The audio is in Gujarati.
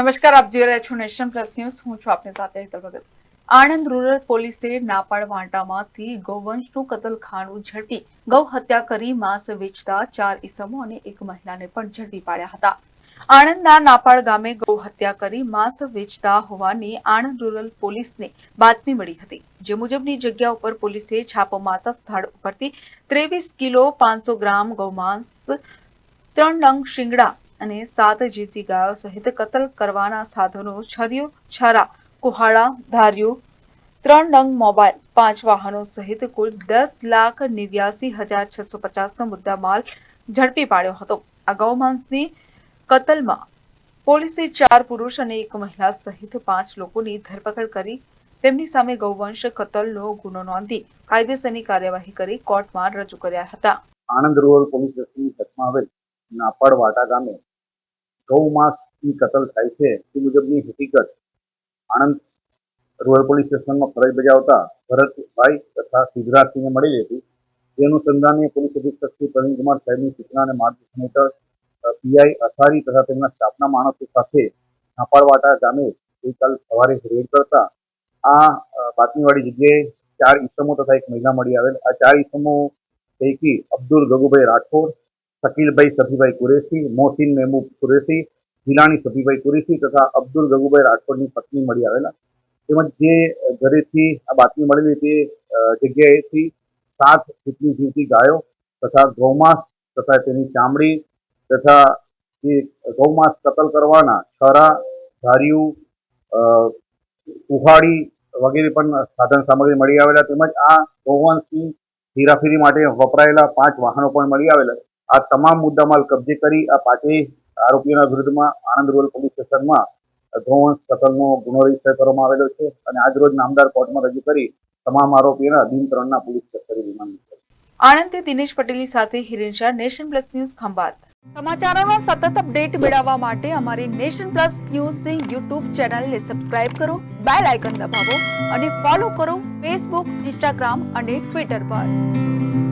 નમસ્કાર, આપ જોઈ રહ્યા છો નેશન પ્લસ ન્યૂઝ. હું છું આપની સાથે હેતલ ભગત. આણંદ રૂરલ પોલીસે નાપાડ વાંટામાંથી ગૌવંશનું કતલખાનું ઝડપી ગૌ હત્યા કરી માંસ વેચતા ચાર ઇસમો અને એક મહિલાને પણ ઝડપી પાડ્યા હતા. આણંદના નાપાડ ગામે ગૌ હત્યા કરી માંસ વેચતા હોવાની આણંદ રૂરલ પોલીસને બાતમી મળી હતી. જે મુજબની જગ્યા ઉપર પોલીસે છાપો મારતા સ્થળ ઉપરથી ત્રેવીસ કિલો પાંચસો ગ્રામ ગૌમાંસ, ત્રણ નંગ શિંગડા અને સાત જીવતી ગાયો સહિત કતલ કરવાના સાધનો, છરીઓ, છરા, કુહાડા ધાર્યું ત્રણ ડંગ મોબાઈલ, પાંચ વાહનો સહિત કુલ દસ લાખ નેવ્યાસી હજાર છસો પચાસનો મુદ્દામાલ ઝડપી પાડ્યો હતો. અગાઉ માંસની કતલમાં પોલીસે ચાર પુરુષ અને એક મહિલા સહિત પાંચ લોકોની ધરપકડ કરી. તેમની સામે ગૌવંશ કતલનો ગુનો નોંધી કાયદેસરની કાર્યવાહી કરી કોર્ટમાં રજૂ કર્યા હતા. આણંદ રૂરલ પોલીસ સ્ટેશનની કચ્છમાં આવેલ નાપડ વાટા ગામે ગૌ માસની કતલ થાય છે તે મુજબની હકીકત આણંદ રૂરલ પોલીસ સ્ટેશનમાં ફરજ બજાવતા ભરતભાઈ તથા સિદ્ધરાજસિંહને મળી હતી તે અનુસંધાને પોલીસ અધિક્ષક શ્રી પ્રવીણકુમાર સાહેબની સૂચના અને માર્ગદર્શન હેઠળ પીઆઈ અસારી તથા તેમના સ્ટાફના માણસો સાથે નાપાડવાટા ગામે ગઈકાલ સવારે રેડ કરતા આ બાતમીવાળી જગ્યાએ ચાર ઈસમો તથા એક મહિલા મળી આવેલ. આ ચાર ઈસમો પૈકી અબ્દુલ ગગુભાઈ રાઠોડ શકીલભાઈ સફીભાઈ કુરેશી, મોહસિન મહેમૂબ કુરેશી ગિલાણી સફીભાઈ કુરેશી તથા અબ્દુલ ગગુભાઈ રાઠોડની પત્ની મળી આવેલા. તેમજ જે ઘરેથી આ બાતમી મળેલી તે જગ્યાએથી સાત જેટલી જીવતી ગાયો તથા ગૌમાંસ તથા તેની ચામડી તથા જે ગૌમાંસ કતલ કરવાના છરા, ધાર્યું ઉહાડી વગેરે પણ સાધન સામગ્રી મળી આવેલા. તેમજ આ ગૌવંશની હેરાફેરી માટે વપરાયેલા પાંચ વાહનો પણ મળી આવેલા. આ તમામ મુદ્દામાલ કબજે કરી આ પાંચેય આરોપીઓના વિરુદ્ધમાં આણંદ રૂરલ પોલીસ સ્ટેશનમાં ગૌવંશ કતલનો ગુનો રજિસ્ટર કરવામાં આવેલો છે અને આજ રોજ નામદાર કોર્ટમાં રજૂ કરી તમામ આરોપીઓના દિન ત્રણના પોલીસ કસ્ટડી રિમાન્ડ આણંદથી દિનેશ પટેલની સાથે Hiren Shah nation plus news Khambhat. સમાચારોનો સતત અપડેટ મેળવવા માટે અમારી નેશન પ્લસ ન્યૂઝની યુટ્યુબ ચેનલને સબસ્ક્રાઇબ કરો બેલ આઇકન દબાવો અને ફોલો કરો ફેસબુક ઇન્સ્ટાગ્રામ અને ટ્વિટર પર.